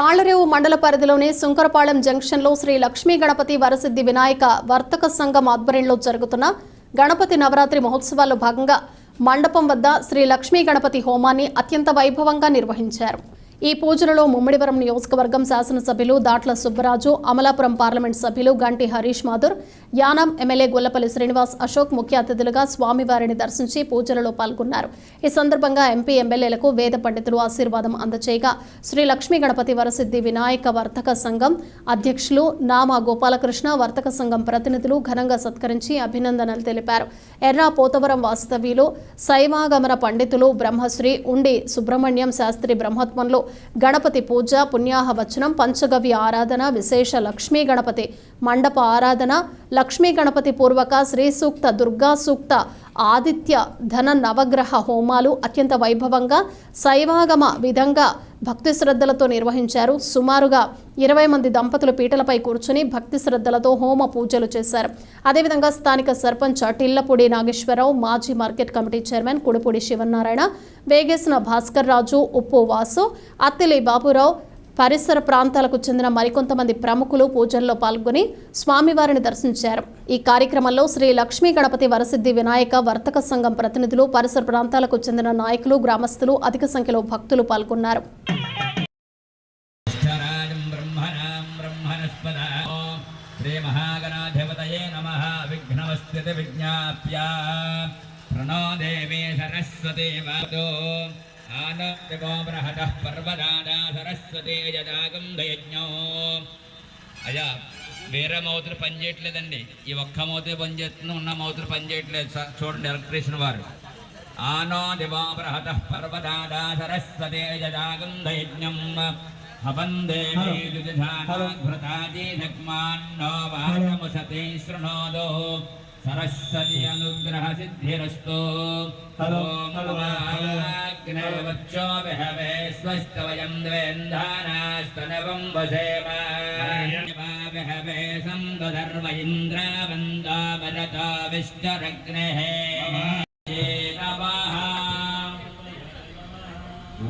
తాళ్ళరేవు మండల పరిధిలోని సుంకరపాళెం జంక్షన్లో శ్రీ లక్ష్మీ గణపతి వరసిద్ధి వినాయక వర్తక సంఘం ఆధ్వర్యంలో జరుగుతున్న గణపతి నవరాత్రి మహోత్సవాల్లో భాగంగా మండపం వద్ద శ్రీ లక్ష్మీ గణపతి హోమాన్ని అత్యంత వైభవంగా నిర్వహించారు. ఈ పూజలలో ముమ్మిడివరం నియోజకవర్గం శాసనసభ్యులు దాట్ల సుబ్బరాజు అమలాపురం పార్లమెంట్ సభ్యులు గంటి హరీష్ మాధుర్ యానం ఎమ్మెల్యే గొల్లపల్లి శ్రీనివాస్ అశోక్ ముఖ్య అతిథులుగా స్వామివారిని దర్శించి పూజలలో పాల్గొన్నారు. ఈ సందర్భంగా ఎంపీ ఎమ్మెల్యేలకు వేద పండితులు ఆశీర్వాదం అందచేయగా శ్రీ లక్ష్మీ గణపతి వరసిద్ధి వినాయక వర్తక సంఘం అధ్యక్షులు నామా గోపాలకృష్ణ వర్తక సంఘం ప్రతినిధులు ఘనంగా సత్కరించి అభినందనలు తెలిపారు. ఎర్రా పోతవరం వాస్తవ్యులు శైవాగమన పండితులు బ్రహ్మశ్రీ ఉండి సుబ్రహ్మణ్యం శాస్త్రి బ్రహ్మత్వంలో గణపతి పూజ పుణ్యాహవచనం పంచగవ్య ఆరాధన విశేష లక్ష్మీ గణపతి మండప ఆరాధన లక్ష్మీ గణపతి పూర్వక శ్రీ సూక్త దుర్గా సూక్త ఆదిత్య ధన నవగ్రహ హోమాలు అత్యంత వైభవంగా శైవాగమ విధంగా భక్తి శ్రద్ధలతో నిర్వహించారు. సుమారుగా ఇరవై మంది దంపతులు పీటలపై కూర్చుని భక్తి శ్రద్ధలతో హోమ పూజలు చేశారు. అదేవిధంగా స్థానిక సర్పంచ్ టిల్లపూడి నాగేశ్వరరావు మాజీ market committee chairman Kudipudi Sivanarayana Vegesina Bhaskar Raju Uppu Vasu Attili Baburao పరిసర ప్రాంతాలకు చెందిన మరికొంతమంది ప్రముఖులు పూజల్లో పాల్గొని స్వామివారిని దర్శించారు. ఈ కార్యక్రమంలో శ్రీ లక్ష్మీ గణపతి వరసిద్ధి వినాయక వర్తక సంఘం ప్రతినిధులు పరిసర ప్రాంతాలకు చెందిన నాయకులు గ్రామస్తులు అధిక సంఖ్యలో భక్తులు పాల్గొన్నారు. అక్షరాజం బ్రహ్మణాం నమ. విజ్ఞాప్య. ప్రణో దేవీ బృహత పర్వదాదా సరస్వతి యజాగం దయజ్ఞో అయ్యా వేరే మౌతులు పనిచేయట్లేదండి. ఈ ఒక్క మౌతే పనిచేస్తుంది ఉన్న మౌతులు పనిచేయట్లేదు. సార్ చూడండి ఎలక్ట్రీషియన్ వారు. ఆనో దివో బృహత పర్వదాదా సరస్వతే యజాగం దయజ్ఞం హవందేఘృతాజీనగ్మాన్నో వాచముసతే శృణోదో. सरस्वती अनुग्रह सिद्धिरस्तु ोमग्नवच्चो विहवे स्वस्तवयं द्वेन्धानास्तनवं वसेम विहवे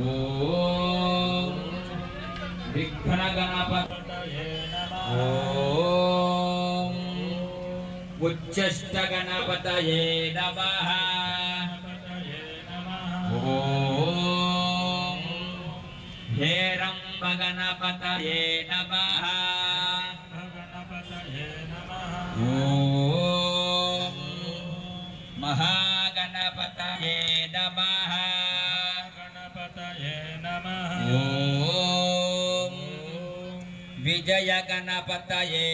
ॐ विघ्नगणपतये नमः। ఉచ్చష్టగణపతయే నమః. ఓం హేరంబగణపతయే నమః. ఓం మహాగణపతయే నమః. ఓం విజయ గణపతయే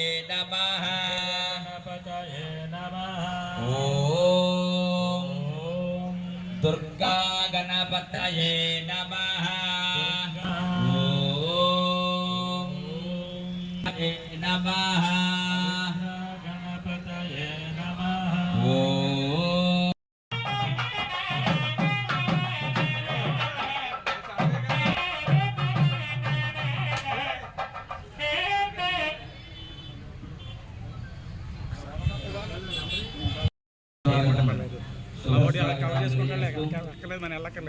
గణపతయే నమః ఓం హరే నమః ఓం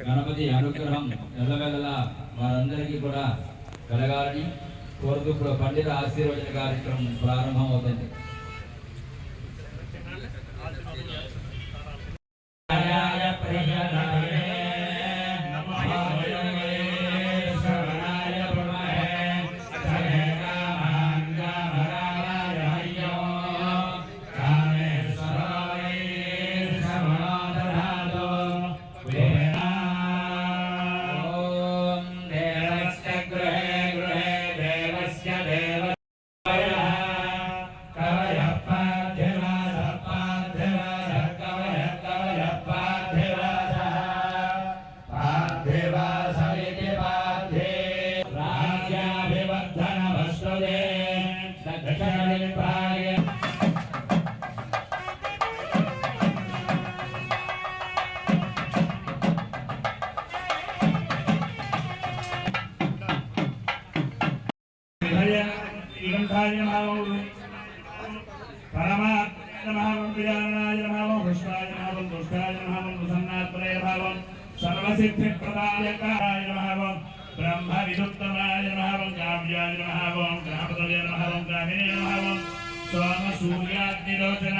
గణపతి అనుగ్రహం ఎల్లవెల్లలా వారందరికీ కూడా కలగాలని కోరుతూ ఇప్పుడు పండిత ఆశీర్వచన కార్యక్రమం ప్రారంభం అవుతుంది సర్వసిద్ధి ప్రదాయకాయ నమః. బ్రహ్మ విదుత్తమాయ నమః. కావ్యాయ నమః. ఓం గ్రామపతయ నమః. ఓం గ్రామిణే నమః. సోమ సూర్యాగ్నిలోచన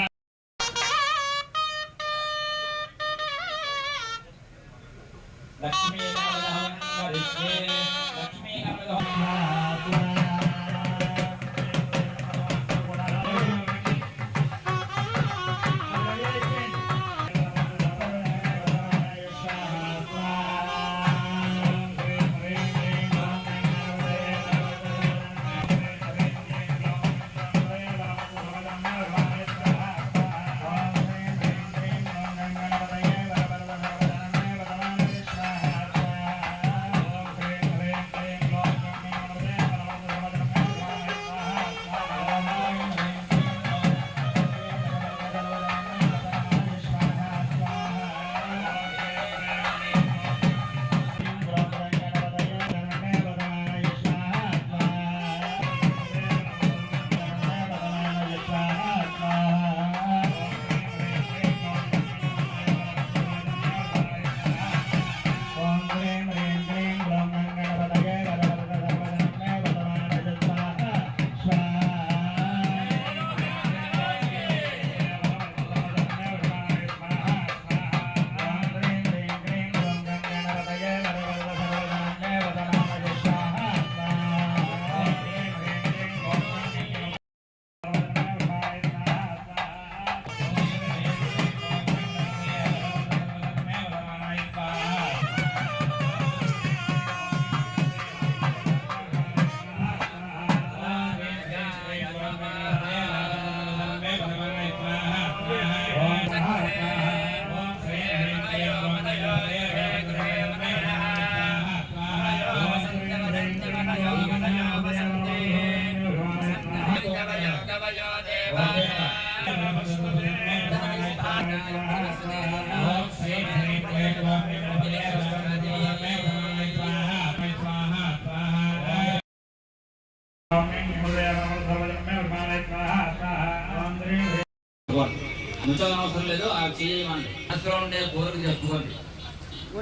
ఉంచడం అవసరం లేదు ఆ చేయమండి మనసులో ఉండే కోరిక చెప్పుకోండి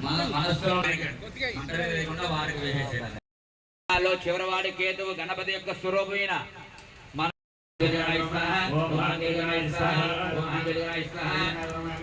మన మనసులో లేకుండా వారికి వేసేసేయాలి లో కేతువు గణపతి యొక్క స్వరూపమైన మన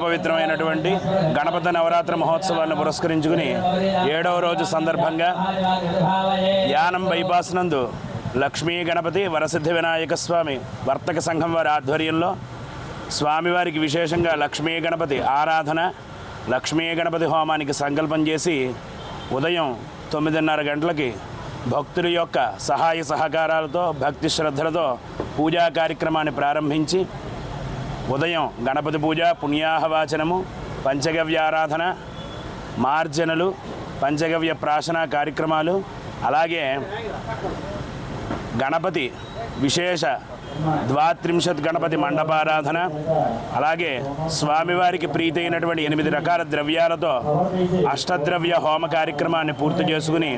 పవిత్రమైనటువంటి గణపతి నవరాత్రి మహోత్సవాన్ని పురస్కరించుకుని ఏడవ రోజు సందర్భంగా యానం బైపాస్ నందు లక్ష్మీ గణపతి వరసిద్ధి వినాయక స్వామి వర్తక సంఘం వారి ఆధ్వర్యంలో స్వామివారికి విశేషంగా లక్ష్మీ గణపతి ఆరాధన లక్ష్మీ గణపతి హోమానికి సంకల్పం చేసి ఉదయం తొమ్మిదిన్నర గంటలకి భక్తుల యొక్క సహాయ సహకారాలతో భక్తి శ్రద్ధలతో పూజా కార్యక్రమాన్ని ప్రారంభించి ఉదయం గణపతి పూజ పుణ్యాహవాచనము పంచగవ్య ఆరాధన మార్జనలు పంచగవ్య ప్రాశన కార్యక్రమాలు అలాగే గణపతి విశేష ద్వాత్రింశత్ గణపతి మండపారాధన అలాగే స్వామివారికి ప్రీతి అయినటువంటి ఎనిమిది రకాల ద్రవ్యాలతో అష్టద్రవ్య హోమ కార్యక్రమాన్ని పూర్తి చేసుకుని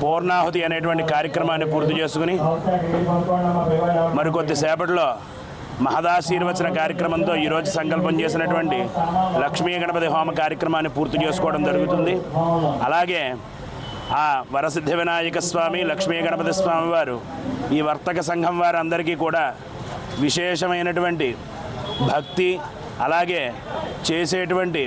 పూర్ణాహుతి అనేటువంటి కార్యక్రమాన్ని పూర్తి చేసుకుని మరికొద్దిసేపట్లో మహదాశీర్వచన కార్యక్రమంతో ఈరోజు సంకల్పం చేసినటువంటి లక్ష్మీ గణపతి హోమ కార్యక్రమాన్ని పూర్తి చేసుకోవడం జరుగుతుంది. అలాగే ఆ వరసిద్ధి వినాయక స్వామి లక్ష్మీ గణపతి స్వామి వారు ఈ వర్తక సంఘం వారందరికీ కూడా విశేషమైనటువంటి భక్తి అలాగే చేసేటువంటి